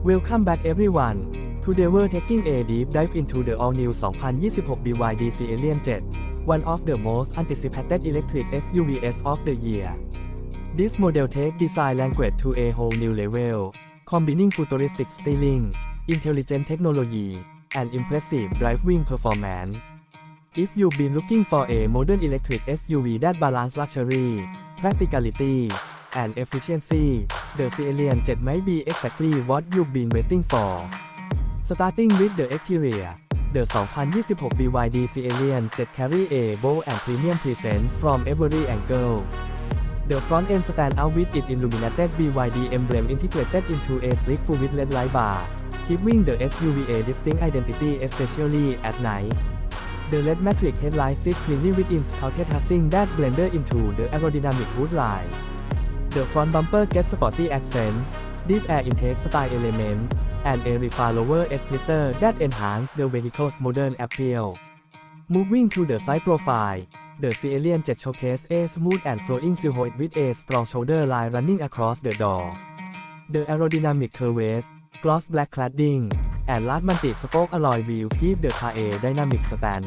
Welcome back everyone. Today we're taking a deep dive into the all-new 2026 BYD Alien 7, one of the most anticipated electric SUVs of the year. This model takes design language to a whole new level, combining futuristic styling, intelligent technology, and impressive driving performance. If you've been looking for a modern electric SUV that balances luxury, practicality, and efficiency, the Alien 7 might be exactly what you've been waiting for. Starting with the exterior, the 2026 BYD Alien 7 carry a bold and premium presence from every angle. The front end stands out with its illuminated BYD emblem integrated into a sleek full-width LED light bar, giving the SUV a distinct identity especially at night. The LED matrix headlights sit cleanly within scouted housing that blended into the aerodynamic hood line. The front bumper gets sporty accent, deep air intake style element, and a refined lower splitter that enhance the vehicle's modern appeal. Moving to the side profile, the C Alien 7 showcase a smooth and flowing silhouette with a strong shoulder line running across the door. The aerodynamic curves, gloss black cladding, and large multi-spoke alloy wheel give the car a dynamic stance.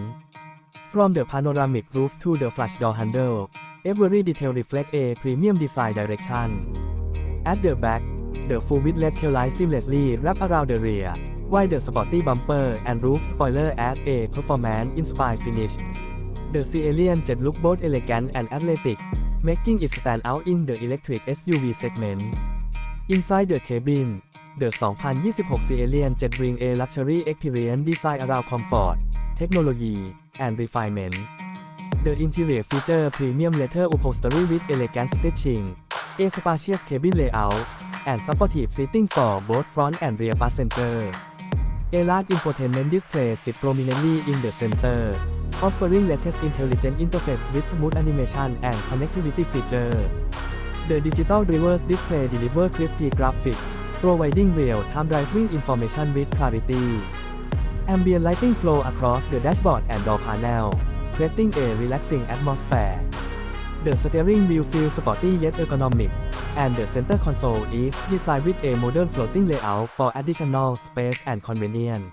From the panoramic roof to the flash door handle, every detail reflect a premium design direction. At the back, the full width taillight seamlessly wrap around the rear, while the sporty bumper and roof spoiler add a performance-inspired finish. The C Alien 7 look both elegant and athletic, making it stand out in the electric SUV segment. Inside the cabin, the 2026 C Alien 7 bring a luxury experience designed around comfort, technology, and refinement. The interior feature premium leather upholstery with elegant stitching, a spacious cabin layout, and supportive seating for both front and rear passenger. A large infotainment display sits prominently in the center, offering latest intelligent interface with smooth animation and connectivity feature. The digital driver's display delivers crispy graphics, providing real-time driving information with clarity. Ambient lighting flow across the dashboard and door panel, creating a relaxing atmosphere. The steering wheel feels sporty yet ergonomic, and the center console is designed with a modern floating layout for additional space and convenience.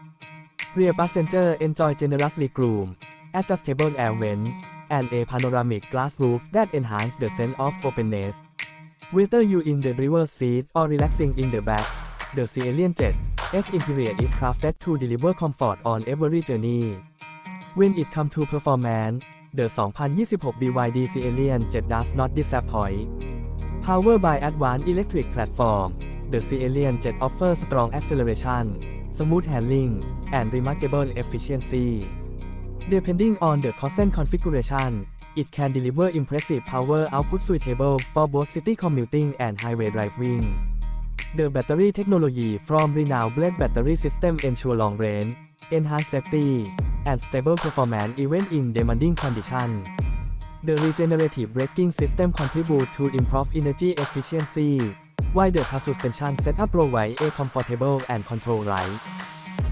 Rear passenger enjoy generously groomed, adjustable air vent, and a panoramic glass roof that enhance the sense of openness. Whether you in the driver's seat or relaxing in the back, the C Alien 7's interior is crafted to deliver comfort on every journey. When it comes to performance, the 2026 BYD C Alien 7 does not disappoint. Powered by advanced electric platform, the C Alien 7 offers strong acceleration, smooth handling, and remarkable efficiency. Depending on the consent configuration, it can deliver impressive power output suitable for both city commuting and highway driving. The battery technology from renowned Blade battery system ensure long range, enhanced safety, and stable performance even in demanding conditions. The regenerative braking system contributes to improve energy efficiency, while the car suspension setup provides a comfortable and controlled ride.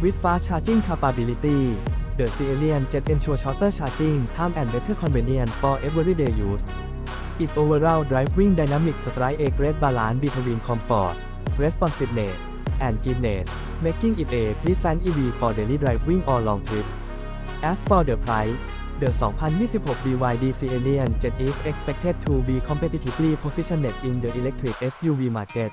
With fast charging capability, the C Alien 7 ensures shorter charging time and better convenience for everyday use. Its overall driving dynamics strike a great balance between comfort, responsiveness, and keenness, making it a pleasant EV for daily driving or long trip. As for the price, the 2026 BYD Alien 7 is expected to be competitively positioned in the electric SUV market.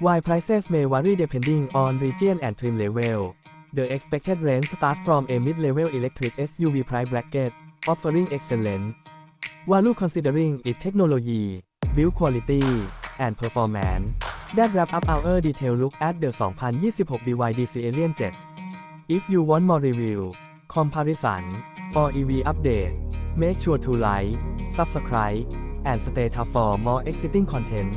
While prices may vary depending on region and trim level, the expected range starts from a mid-level electric SUV price bracket, offering excellent value considering its technology, build quality, and performance. That wrap up our detailed look at the 2026 BYD Alien 7. If you want more review, comparison, or EV update, make sure to like, subscribe, and stay tuned for more exciting content.